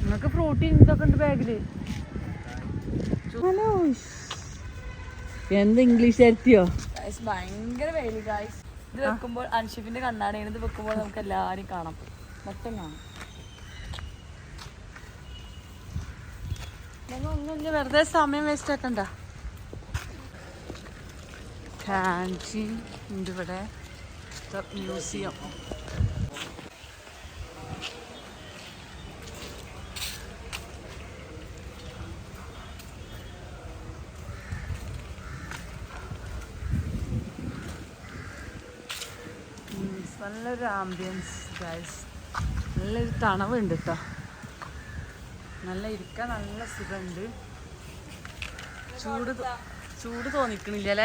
നിങ്ങൾക്ക് ഫ്രൂട്ടി ഇതൊക്കെ ഉണ്ട് ബാഗിൽ ഹലോ. എന്ത് ഇംഗ്ലീഷ് എത്തിയോ ഗായ്സ് ഭയങ്കര വെയിൽ ഗായ്സ് ഇത് വെക്കുമ്പോൾ അൻഷിഫിന്റെ കണ്ണാടിയാണ് ഇത് വെക്കുമ്പോൾ നമുക്ക് എല്ലാവരും കാണാം. മൊത്തം കാണാം. ഞങ്ങൾ വെറുതെ സമയം വേസ്റ്റ് ആക്കണ്ട. കാഞ്ചി ഉണ്ട് ഇവിടെ. മ്യൂസിയം നല്ലൊരു ആംബിയൻസ് ഗൈസ് നല്ലൊരു തണവുണ്ട് കേട്ടോ നല്ല ഇരിക്കാൻ നല്ല സുഖമുണ്ട് ചൂട് ചൂട് തോന്നിക്കണില്ല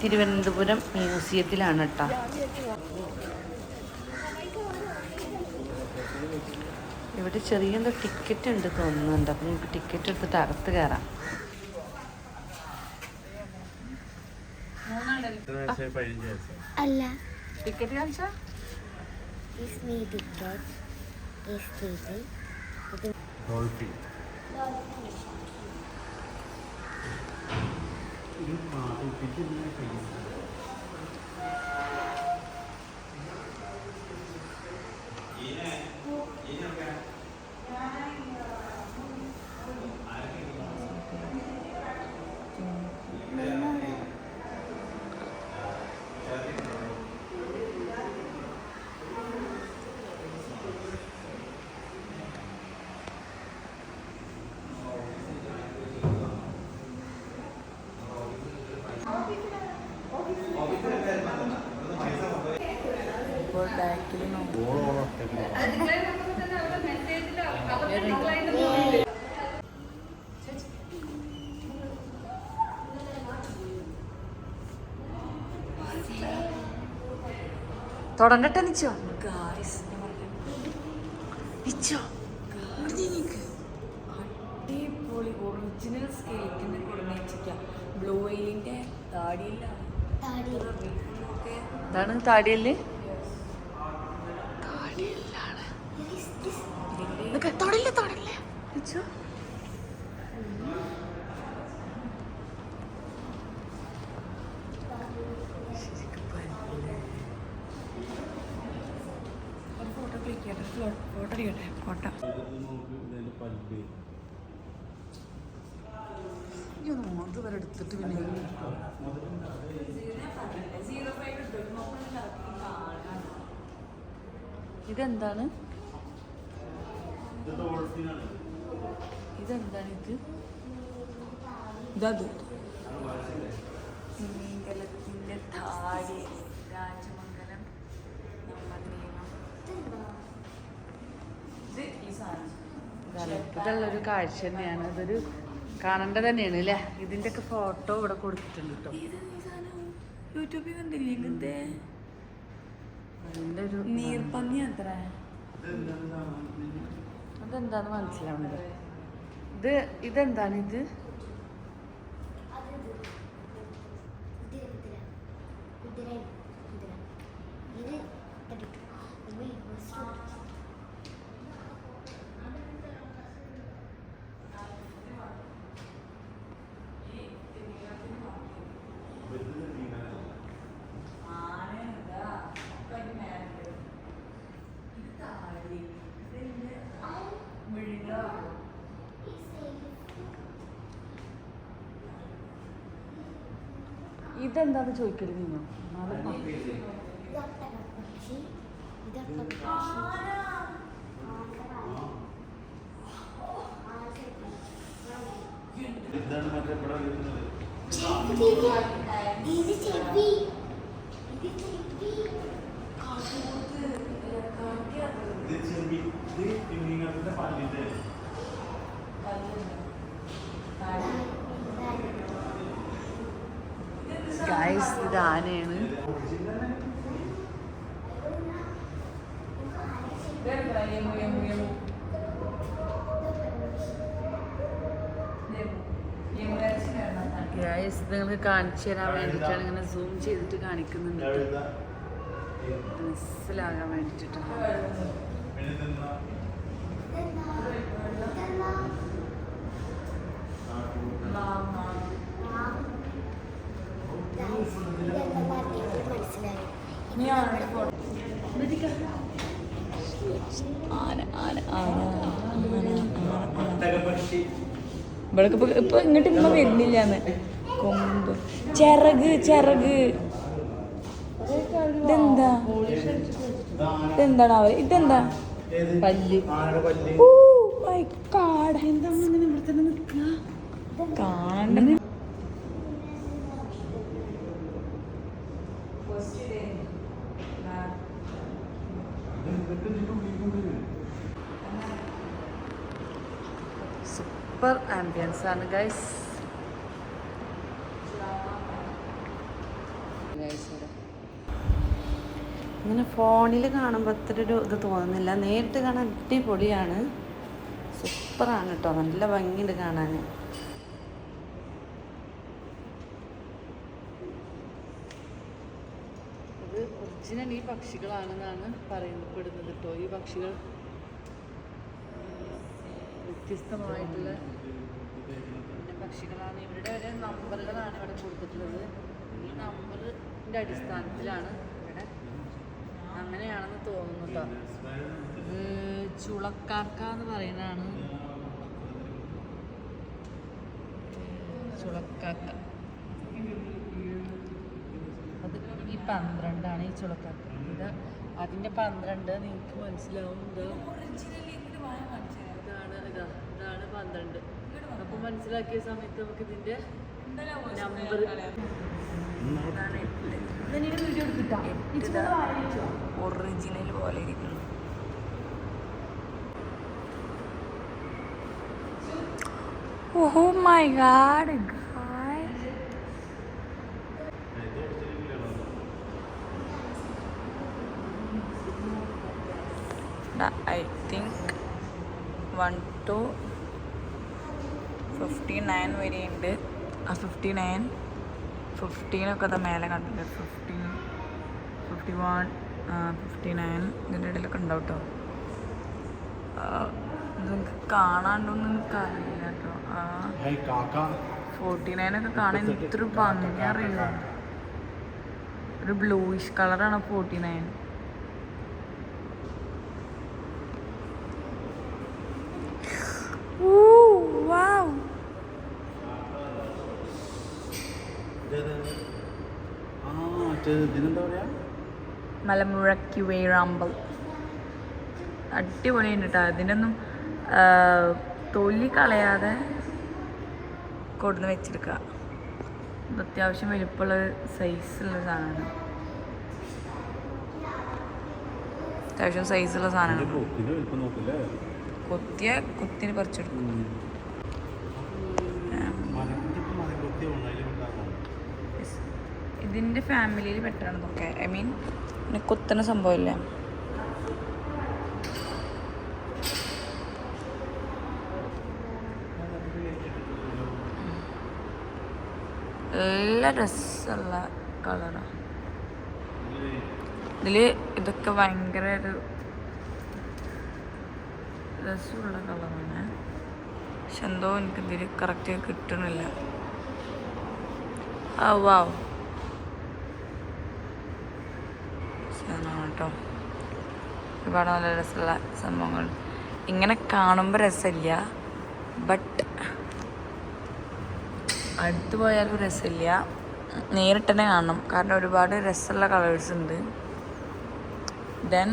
തിരുവനന്തപുരം മ്യൂസിയത്തിലാണ് കേട്ടോ ഇവിടെ ചെറിയ എന്തോ ടിക്കറ്റ് ഉണ്ട് തോന്നുന്നുണ്ട്. അപ്പം നമുക്ക് ടിക്കറ്റ് എടുത്തിട്ട് അകത്ത് കയറാം അല്ല ടിക്കറ്റ് കാണിച്ചാ ടിക്കറ്റ് ഈസ് ടി ടി ഇപ്പോൾ തുടങ്ങട്ടെ നിച്ചോ. ഗായ്സ് നിച്ചോ. അടിപൊളി ഒറിജിനൽ സ്കേറ്റിന്റെ കൊടുന്നേച്ചിക്ക ബ്ലൂ വെയിലിന്റെ താടിയില്ല. താടി ഇതാണ് താടിയല്ലേ? തൊടില്ല തൊടില്ല നിച്ചോ ഒരു ഫോട്ടോ ക്ലിക്ക് ചെയ്യട്ടെ ഫോട്ടോ അടിക്കട്ടെ ഫോട്ടോ അത് വരെ എടുത്തിട്ട് പിന്നെ ഇതെന്താണ്? ഇതെന്താണ് ഇത്? ഇതത്. മംഗലത്തിന്റെ താടി രാജമംഗലം അത്ഭുതമുള്ളൊരു കാഴ്ച തന്നെയാണ്. ഇതൊരു കാണേണ്ട തന്നെയാണ് അല്ലേ ഇതിന്റെ ഒക്കെ ഫോട്ടോ ഇവിടെ കൊടുത്തിട്ടുണ്ട് കേട്ടോ യൂട്യൂബിൽ കണ്ടില്ലേ ഇങ്ങനത്തെ? അതിന്റെ ഒരു നീർപ്പന്നി അത്ര. അതെന്താന്ന് മനസ്സിലാവുന്നത് ഇത് ഇതെന്താണ് ഇത്? കുതിര കുതിര ഇത് കണ്ടിട്ടു ഉമ്മ ഫസ്റ്റ് ഇതെന്താന്ന് ചോദിക്കൽ നീനോ എന്താണ് മറ്റേ പടം ഇത് ചെവി ഇത് ചെവി ഗൈസ് ഇത് ആനയാണ് നിങ്ങൾക്ക് കാണിച്ചു തരാൻ വേണ്ടിയിട്ടാണ് ഇങ്ങനെ സൂം ചെയ്തിട്ട് കാണിക്കുന്നുണ്ട്. മനസ്സിലാകാൻ വേണ്ടിയിട്ടാണ് ഇവിടൊക്കെ ഇപ്പൊ ഇപ്പൊ ഇങ്ങോട്ട് ഇമ്മ വരുന്നില്ലാന്ന്. കൊമ്പ്. ചിറക് ചിറക്. ഇതെന്താ? ഇതെന്താണാവോ? ഇതെന്താ? പല്ല്. ഓ മൈ കാട് എന്താ ആംബിയൻസ് ആണ് ഗൈസ് ഇങ്ങനെ ഫോണിൽ കാണുമ്പോൾ അത്ര ഒരു ഇത് തോന്നുന്നില്ല. നേരിട്ട് കാണാൻ അടിപൊളിയാണ്. സൂപ്പറാണ് കേട്ടോ നല്ല ഭംഗിയുണ്ട് കാണാൻ ഇത് ഒറിജിനൽ ഈ പക്ഷികളാണെന്നാണ് പറയപ്പെടുന്നത് കേട്ടോ ഈ പക്ഷികൾ വ്യത്യസ്തമായിട്ടുള്ള പക്ഷികളാണ്. ഇവരുടെ ഒരു നമ്പറുകളാണ് ഇവിടെ കൊടുത്തിട്ടുള്ളത്. ഈ നമ്പറിന്റെ അടിസ്ഥാനത്തിലാണ് ഇവിടെ അങ്ങനെയാണെന്ന് തോന്നുന്നു കേട്ടോ ഇത് ചുളക്കാക്ക എന്ന് പറയുന്നതാണ്. ചുളക്കാക്ക. അത് ഈ പന്ത്രണ്ടാണ് ഈ ചുളക്കാക്ക. ഇത് അതിന്റെ പന്ത്രണ്ട് നിങ്ങൾക്ക് മനസ്സിലാവും. ഇത് ഇതാണ് ഇതാ ഇതാണ് പന്ത്രണ്ട്. അപ്പോൾ മനസ്സിലാക്കിയ സമയത്ത് നമുക്ക് ഇതിന്റെ നമ്പർ ഒറിജിനൽ പോലെ ഇരിക്കുന്നു. ഓ my god I think one two fifty nine വരെ ഉണ്ട് ആ ഫിഫ്റ്റി നയൻ ഫിഫ്റ്റീനൊക്കെ അത് മേലെ കണ്ടില്ല? Fifteen fifty one fifty nine ഇതിന്റെ ഇടയിലൊക്കെ ഉണ്ടാവും കേട്ടോ നിങ്ങൾക്ക് കാണാണ്ടൊന്നും എനിക്ക് അറിയില്ല കേട്ടോ ഫോർട്ടി നയനൊക്കെ കാണാൻ ഇത്ര ഭംഗി അറിയോ ഒരു ബ്ലൂയിഷ് കളറാണ് ഫോർട്ടി നയൻ വാവ് ഇതിനെന്താ പറയാ? മലമുഴക്കി വേഴാമ്പൽ. അടിപൊളിയുണ്ട് കേട്ടോ അതിനൊന്നും തൊലി കളയാതെ കൊടുന്ന് വെച്ചെടുക്കുക അത്യാവശ്യം വലിപ്പമുള്ള സൈസുള്ള സാധനമാണ്. അത്യാവശ്യം സൈസുള്ള സാധനമാണ്. കൊത്തിയ കൊത്തിന് പറിച്ചെടുക്കും. ഇതിന്റെ ഫാമിലിയിൽ പെട്ടാണ് ഇതൊക്കെ. ഐ മീൻ കുത്തുന്ന സംഭവമില്ല? നല്ല രസമുള്ള കളറാണ് ഇതിൽ ഇതൊക്കെ ഭയങ്കര ഒരു രസമുള്ള കളറാണ്. പക്ഷെ എന്തോ എനിക്ക് ഇതിൽ കറക്റ്റ് കിട്ടണില്ല. ആ വാവ് സാധനമാണ് കേട്ടോ. ഒരുപാട് നല്ല രസമുള്ള സംഭവങ്ങൾ. ഇങ്ങനെ കാണുമ്പോൾ രസമില്ല ബട്ട് അടുത്ത് പോയാലും രസമില്ല. നേരിട്ട് തന്നെ കാണണം. കാരണം ഒരുപാട് രസമുള്ള കളേഴ്സ് ഉണ്ട്. ദെൻ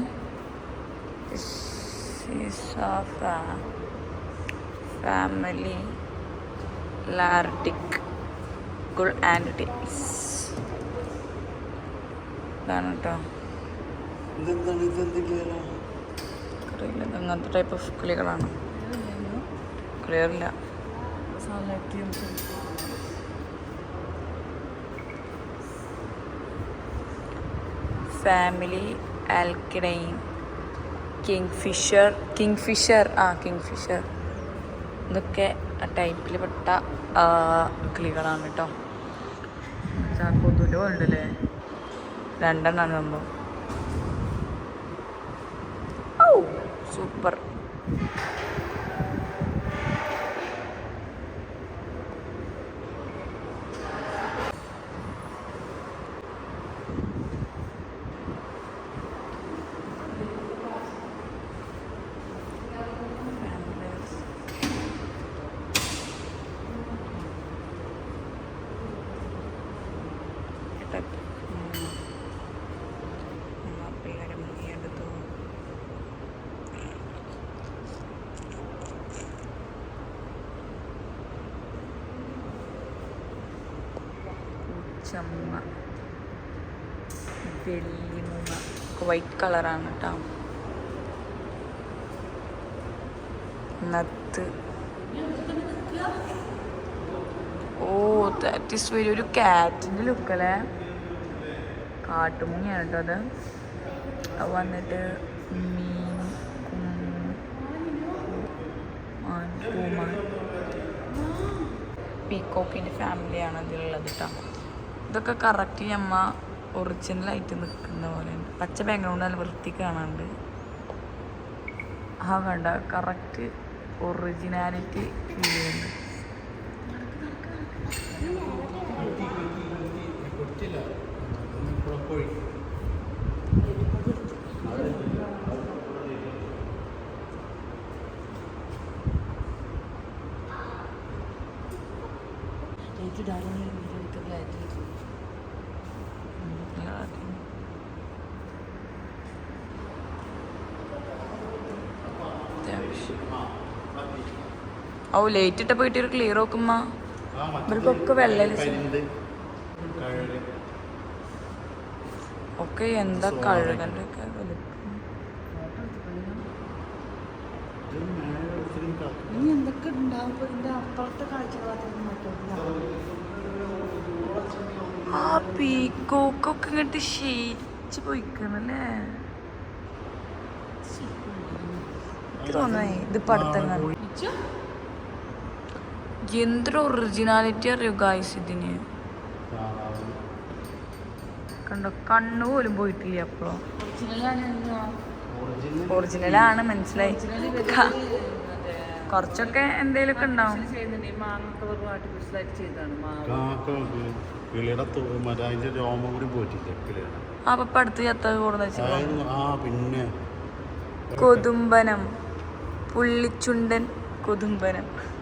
ഫാമിലി ലാർട്ടിക് ഗുൾ ആൻഡ് ടീസ് ഇതാണ് കേട്ടോ. ഇതെന്താണ്? ഇതെന്തെങ്കിലും അറിയില്ല. ഇത് അങ്ങനത്തെ ടൈപ്പ് ഓഫ് കിളികളാണ്. ക്ലിയർ ഇല്ല family ആൽക്കിഡൈൻ kingfisher kingfisher ആ കിങ് ഫിഷർ ഇതൊക്കെ ആ ടൈപ്പിൽ പെട്ട കിളികളാണ് കേട്ടോ രണ്ട് ഉണ്ടല്ലേ? രണ്ടെണ്ണാണ് സംഭവം. സൂപ്പർ കളറാണ് കേട്ടോ നത്ത്. ഓ ദാറ്റ് ഈസ് വെരി ഒരു കാറ്റിന്റെ ലുക്കല്ലേ കാട്ടുമുങ്ങിയാണ് കേട്ടോ അത്. വന്നിട്ട് മീൻ മാൻ, പീക്കോക്കിന്റെ ഫാമിലിയാണ് അതിലുള്ളത് കേട്ടോ ഇതൊക്കെ കറക്റ്റ് നമ്മ ഒറിജിനലായിട്ട് നിൽക്കുന്ന പോലെ പച്ച ബാക്ക്ഗ്രൗണ്ട് നല്ല വൃത്തി കാണാണ്ട് ആ വേണ്ട കറക്റ്റ് ഒറിജിനാലിറ്റി ഫീൽ ചെയ്യുന്നുണ്ട്. അത്യാവശ്യം ഓ ലേറ്റ് ഇട്ട പോയിട്ട് ഒരു ക്ലിയർ നോക്കുമ്പോ ഇവർക്കൊക്കെ വെള്ളയിൽ ഒക്കെ എന്താ കഴുകന്റെ ഒക്കെ ഇനി എന്തൊക്കെ അപ്പുറത്തെ ആ പീക്കോക്കൊക്കെ ഇങ്ങോട്ട് ക്ഷയിച്ച് പോയിക്കണല്ലേ? എനിക്ക് തോന്നേ ഇത് പടുത്തങ്ങ എന്തൊരു ഒറിജിനാലിറ്റി അറിയോ ഗായ്സ് ഇതിന്? കണ്ടോ കണ്ണു പോലും പോയിട്ടില്ല ഒറിജിനൽ ഒറിജിനലാണ് മനസ്സിലായി. കൊറച്ചൊക്കെ എന്തേലൊക്കെ ഉണ്ടാവും. അപ്പൊ അടുത്ത് ചത്ത പിന്നെ. കൊതുമ്പനം. പുള്ളിച്ചുണ്ടൻ കൊതുമ്പനം.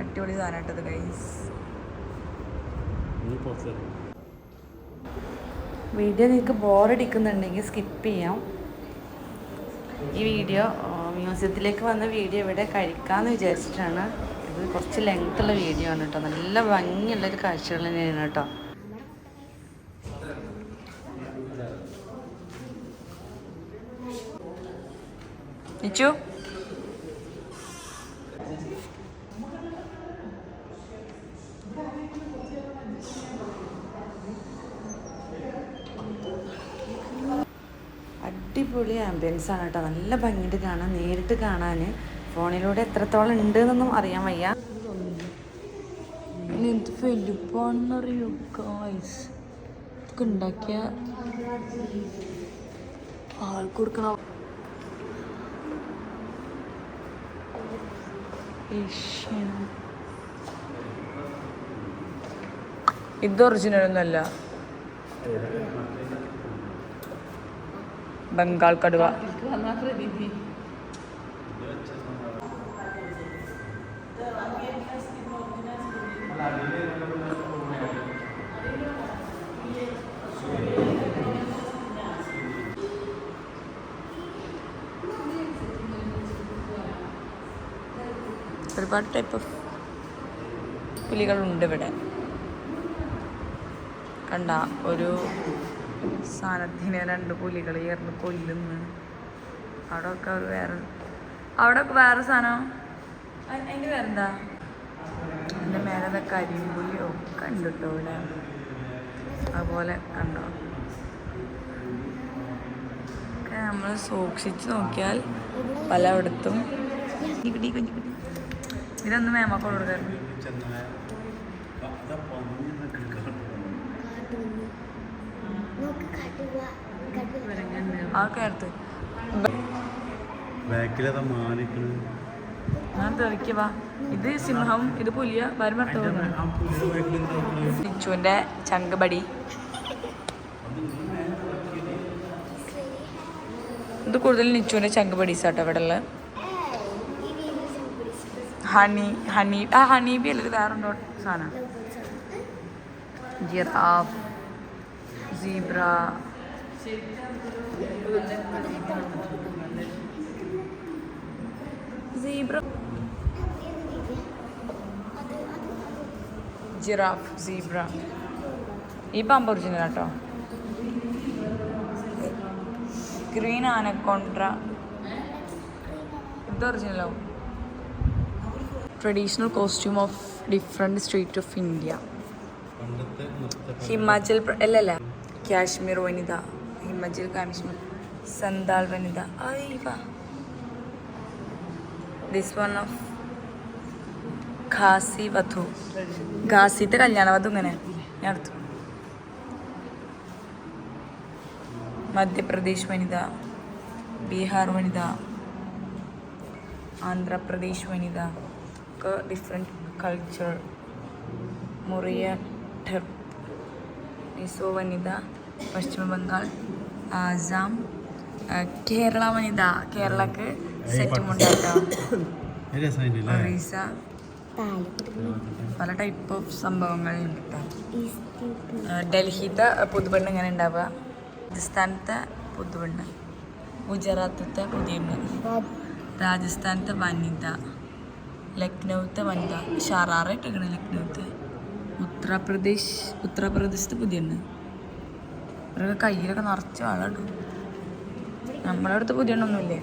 അടിപൊളി സാധനം കേട്ടത് ഗൈസ് വീഡിയോ നിങ്ങൾക്ക് ബോറടിക്കുന്നുണ്ടെങ്കിൽ സ്കിപ്പ് ചെയ്യാം. ഈ വീഡിയോ മ്യൂസിയത്തിലേക്ക് വന്ന വീഡിയോ ഇവിടെ കഴിക്കാമെന്ന് വിചാരിച്ചിട്ടാണ്. ഇത് കുറച്ച് ലെങ്ത് ഉള്ള വീഡിയോ ആണ് കേട്ടോ. നല്ല ഭംഗിയുള്ളൊരു കാഴ്ചകൾ തന്നെയാണ് കേട്ടോ. നിച്ചു? അടിപൊളി ആംബിയൻസ് ആണ് കേട്ടോ. നല്ല ഭംഗിയിട്ട് കാണാൻ നേരിട്ട് കാണാൻ ഫോണിലൂടെ എത്രത്തോളം ഉണ്ട് എന്നൊന്നും അറിയാൻ വയ്യ. എന്ത് വലുപ്പാണെന്നറിയോ? ഗായ്സ് ഇതൊക്കെ ഉണ്ടാക്കിയ ആൾക്ക് കൊടുക്കണ. ഏഷ്യൻ. ഇത് ഒറിജിനൽ ഒന്നല്ല ബംഗാൾ കടുവ. ഒരുപാട് ടൈപ്പ് ഓഫ് പുലികളുണ്ട് ഇവിടെ. കണ്ട ഒരു സാധനത്തിനെ രണ്ട് പുലികൾ ചേർന്ന് കൊല്ലുന്നു. അവിടെ ഒക്കെ ഒരു വേറെ അവിടെ ഒക്കെ വേറെ സാധനം അ- അതിന്റെ വേറെന്താ അതിന്റെ മേലെ ഉണ്ട് കേട്ടോ ഇവിടെ? അതുപോലെ കണ്ടോ? നമ്മൾ സൂക്ഷിച്ച് നോക്കിയാൽ പലയിടത്തും. ഇതൊന്ന് മേമക്ക കൊടുക്കാറുണ്ട് കടുവ കടുവ ആ കേർത്ത് ബാക്കിലതാ മാനിക്കണ്. ഞാൻ ഇത് സിംഹം ഇത് പുലിയ വരുമ്പോ ആ പുലിയുടെ ബാക്കിൽ എന്താ നോക്കണേ? നിച്ചുവിന്റെ ചങ്കബടി ഇത് കൂടുതൽ നിച്ചുവിന്റെ ചങ്കബടീസ് ആട്ടോ ഇവിടെ സംഭവിച്ചു ഹണി ഹണി ആ ഹണി ബി അല്ല? ഇത് വേറെ സാധനം. Giraffe. Zebra zebra giraffe zebra ഈ പാമ്പ് ഒറിജിനൽ കേട്ടോ ഗ്രീൻ ആനക്കൊണ്ട്ര ഇത് ഒറിജിനലാവും traditional costume of different state of India Himachal അല്ലല്ല. കാശ്മീർ വനിത ഹിമാചൽ കാശ്മീർ സന്താൾ വനിത. ദിസ് വൺ ഓഫ് ഖാസി വധു. ഖാസിത്തെ കല്യാണ വധു ഇങ്ങനെ. ഞാൻ എടുത്തു. മധ്യപ്രദേശ് വനിത ബീഹാർ വനിത ആന്ധ്രാപ്രദേശ് വനിത. ഒക്കെ ഡിഫറെന്റ് കൾച്ചർ മുറിയ ഠെർപ്പ് മിസോ വനിത. പശ്ചിമ ബംഗാൾ ആസാം കേരള വനിത കേരളക്ക് സെറ്റ് മുണ്ടാട്ടോ രസമായിട്ടില്ലേ ഒറീസ. പല ടൈപ്പ് ഓഫ് സംഭവങ്ങളുണ്ട് കേട്ടോ ആ, ഡൽഹിത്തെ പുതുപെണ്ണ് ഇങ്ങനെ ഉണ്ടാവുക രാജസ്ഥാനത്തെ പുതുപെണ്ണ്. ഗുജറാത്തത്തെ പുതിയണ്ണ് രാജസ്ഥാനത്തെ വനിത. ലക്നൗത്തെ വനിത. ഷറാറായിട്ടാണ് ലക്നൗത്തെ. ഉത്തർപ്രദേശ് ഉത്തർപ്രദേശത്തെ പുതിയണ്ണ് ഇവരൊക്കെ കയ്യിലൊക്കെ നിറച്ച് ആളാണ് നമ്മുടെ അടുത്ത് ഒന്നുമില്ലേ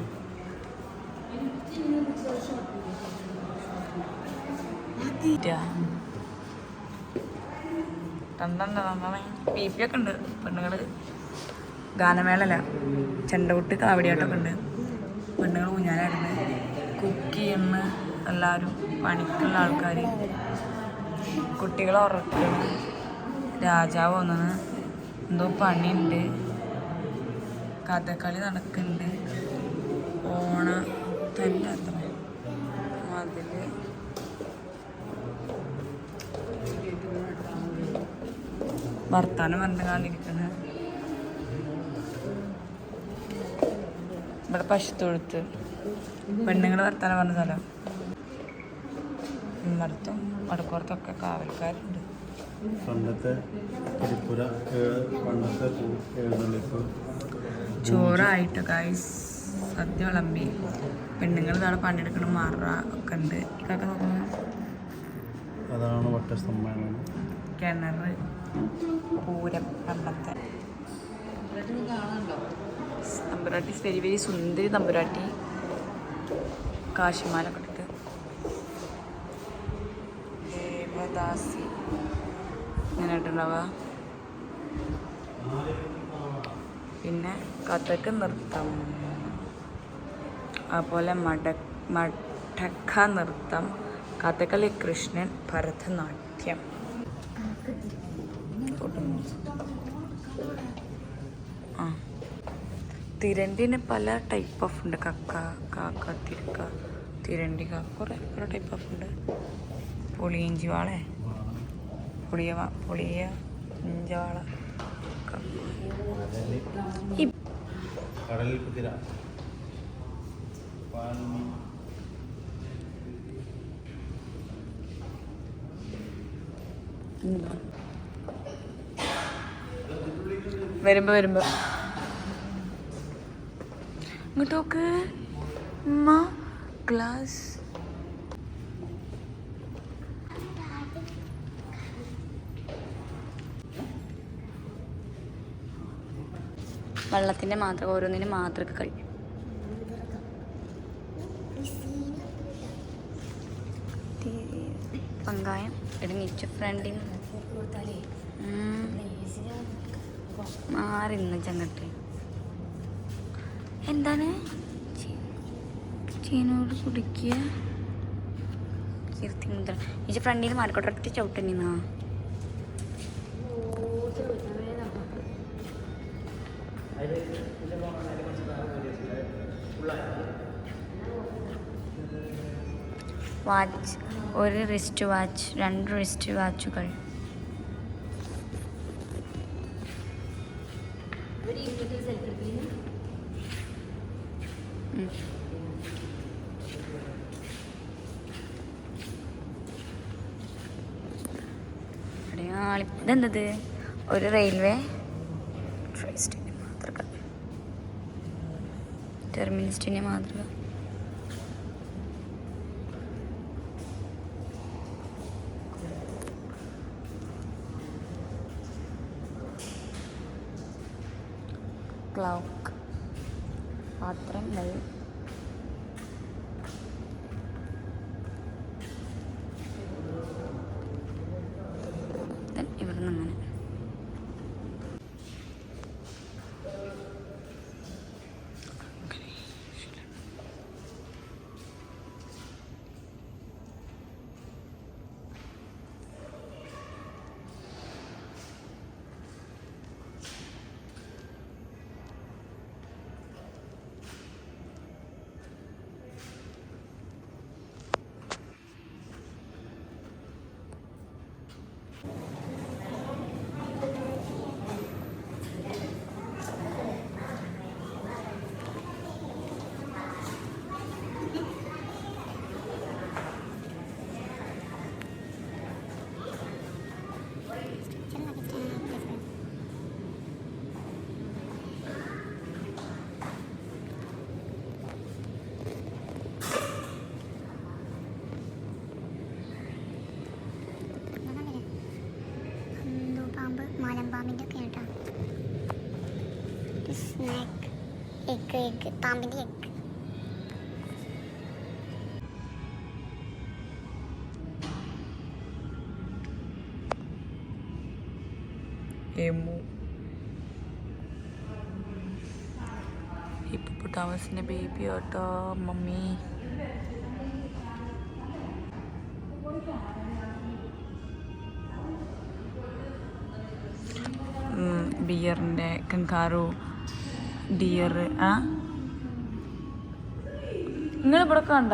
പി പി ഒക്കെ ഉണ്ട് പെണ്ണുങ്ങൾ ഗാനമേളല്ല ചെണ്ടകൊട്ട് കാവടിയാട്ടമൊക്കെ ഉണ്ട്. പെണ്ണുങ്ങൾ കുഞ്ഞാനായിരുന്നു കുക്ക് ചെയ്യുന്ന എല്ലാവരും പണിക്കുള്ള ആൾക്കാർ കുട്ടികളെ ഉറക്കണം രാജാവ് വന്നത്. എന്തോ പണിയുണ്ട്. കഥകളി നടക്കുന്നുണ്ട്. ഓണ തന്നെ അത്ര. അതിൽ വർത്താനം പറഞ്ഞു കാണിരിക്കണ ഇവിടെ പശുത്തൊഴുത്ത്. പെണ്ണുങ്ങൾ വർത്താനം പറഞ്ഞ സ്ഥലം. ഇമ്മടത്തും വടക്കോർത്തൊക്കെ കാവൽക്കാരുണ്ട്. പണ്ടത്തെ തിരുപ്പുര പണ്ടത്തെ എഴുന്നള്ളിപ്പ് ചോറായിട്ട് ഗൈസ് സദ്യ വിളമ്പി. പെണ്ണുങ്ങൾ നാളെ പണിയെടുക്കണം മറ ഒക്കെ ഉണ്ട്. ഇതൊക്കെ നോക്കുമ്പോൾ അതാണ് വട്ടസ്തംഭം കിണർ പൂരം പണ്ടത്തെ തമ്പുരാട്ടി വെരി വെരി സുന്ദരി തമ്പുരാട്ടി. കാശിമാലൊക്കെ ഇട്ടിട്ട്. ദേവദാസി. ഇങ്ങനെ പിന്നെ കഥക്ക് നൃത്തം. അതുപോലെ മട മടക്ക നൃത്തം. കഥകളി കൃഷ്ണൻ ഭരതനാട്യം. തിരണ്ടിന് പല ടൈപ്പ് ഓഫ് ഉണ്ട്. കക്ക കാക്ക തിരുക്ക തിരണ്ടി കാക്ക. കുറേ കുറേ ടൈപ്പ് ഓഫ് ഉണ്ട്. പുളിയിഞ്ചി വാളെ. പുളിയ പുളിയ ഇഞ്ചവാള കടലിൽ കുതിര വരുമ്പോ വരുമ്പോ. ഇങ്ങോട്ട് നോക്ക്. ഉമ്മ ഗ്ലാസ് വെള്ളത്തിന്റെ മാത്രം ഓരോന്നിനും മാത്രമൊക്കെ കഴിയും പങ്കായം ഇടങ്ങിച്ച ഫ്രണ്ടിന് മാറി നിന്ന് ചങ്ങട്ട്. എന്താണ്? ചീനോട് കുടിക്കുക കീർത്തി മുദ്ര ഈ ഫ്രണ്ടിൽ മാറിക്കോട്ടെ ഒറ്റ ചവിട്ടനിന്നാ വാച്ച് ഒരു റിസ്റ്റ് വാച്ച് രണ്ട് റിസ്റ്റ് വാച്ചുകൾ. ഇതെന്തത്? ഒരു റെയിൽവേ സ്റ്റേഷൻ മാതൃക. ടെർമിനിസ്റ്റിന്റെ മാതൃക. Cloud。എഗ് എഗ് പാമ്പിന്റെ എഗ് എമു. ഹിപ്പോട്ടാമസിന്റെ ബേബി കേട്ടോ മമ്മി. ബിയറിന്റെ കങ്കാറു ഡിയർ ആ? നിങ്ങൾ ഇവിടെ കണ്ട?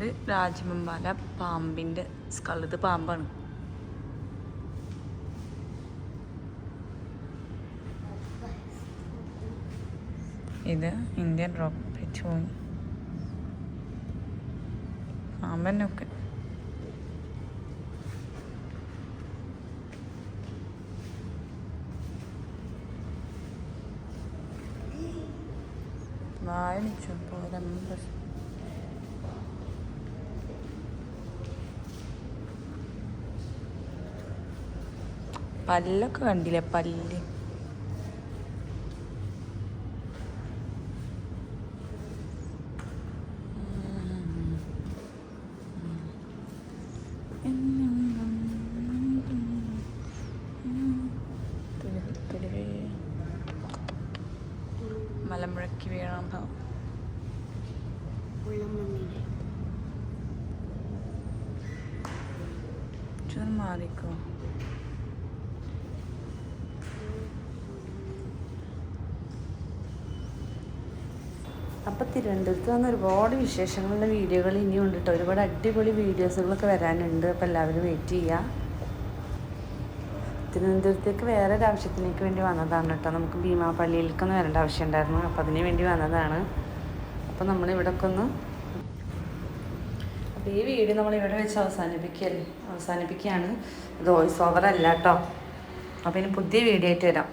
ഇത് രാജമമ്പാല പാമ്പിന്റെ സ്കൾ ഇത് പാമ്പാണ്. ഇത് ഇന്ത്യൻ റോക്ക് പെച്ചോൺ പാമ്പനൊക്കെ വായനിച്ചു പോരമ്പ പല്ലൊക്കെ കണ്ടില്ലേ പല്ല് മലമ്പുഴയ്ക്ക് വീഴാൻ പാവം ചുരം മാറിക്കോ തിരുവനന്തപുരത്ത് വന്ന ഒരുപാട് വിശേഷങ്ങളുടെ വീഡിയോകൾ ഇനിയും ഉണ്ട് കേട്ടോ ഒരുപാട് അടിപൊളി വീഡിയോസുകളൊക്കെ വരാനുണ്ട്. അപ്പോൾ എല്ലാവരും വെയിറ്റ് ചെയ്യുക തിരുവനന്തപുരത്തേക്ക് വേറെ ഒരു ആവശ്യത്തിലേക്ക് വേണ്ടി വന്നതാണ് കേട്ടോ നമുക്ക് ഭീമാപള്ളിയിലേക്കൊന്ന് വരേണ്ട ആവശ്യം ഉണ്ടായിരുന്നു അപ്പോൾ അതിന് വേണ്ടി വന്നതാണ്. അപ്പോൾ നമ്മൾ ഇവിടെയൊക്കെ ഒന്ന് അപ്പോൾ ഈ വീഡിയോ നമ്മൾ ഇവിടെ വെച്ച് അവസാനിപ്പിക്കല്ലേ അവസാനിപ്പിക്കുകയാണ്. വോയിസ് ഓവർ അല്ല കേട്ടോ അപ്പോൾ ഇനി പുതിയ വീഡിയോ ആയിട്ട് വരാം.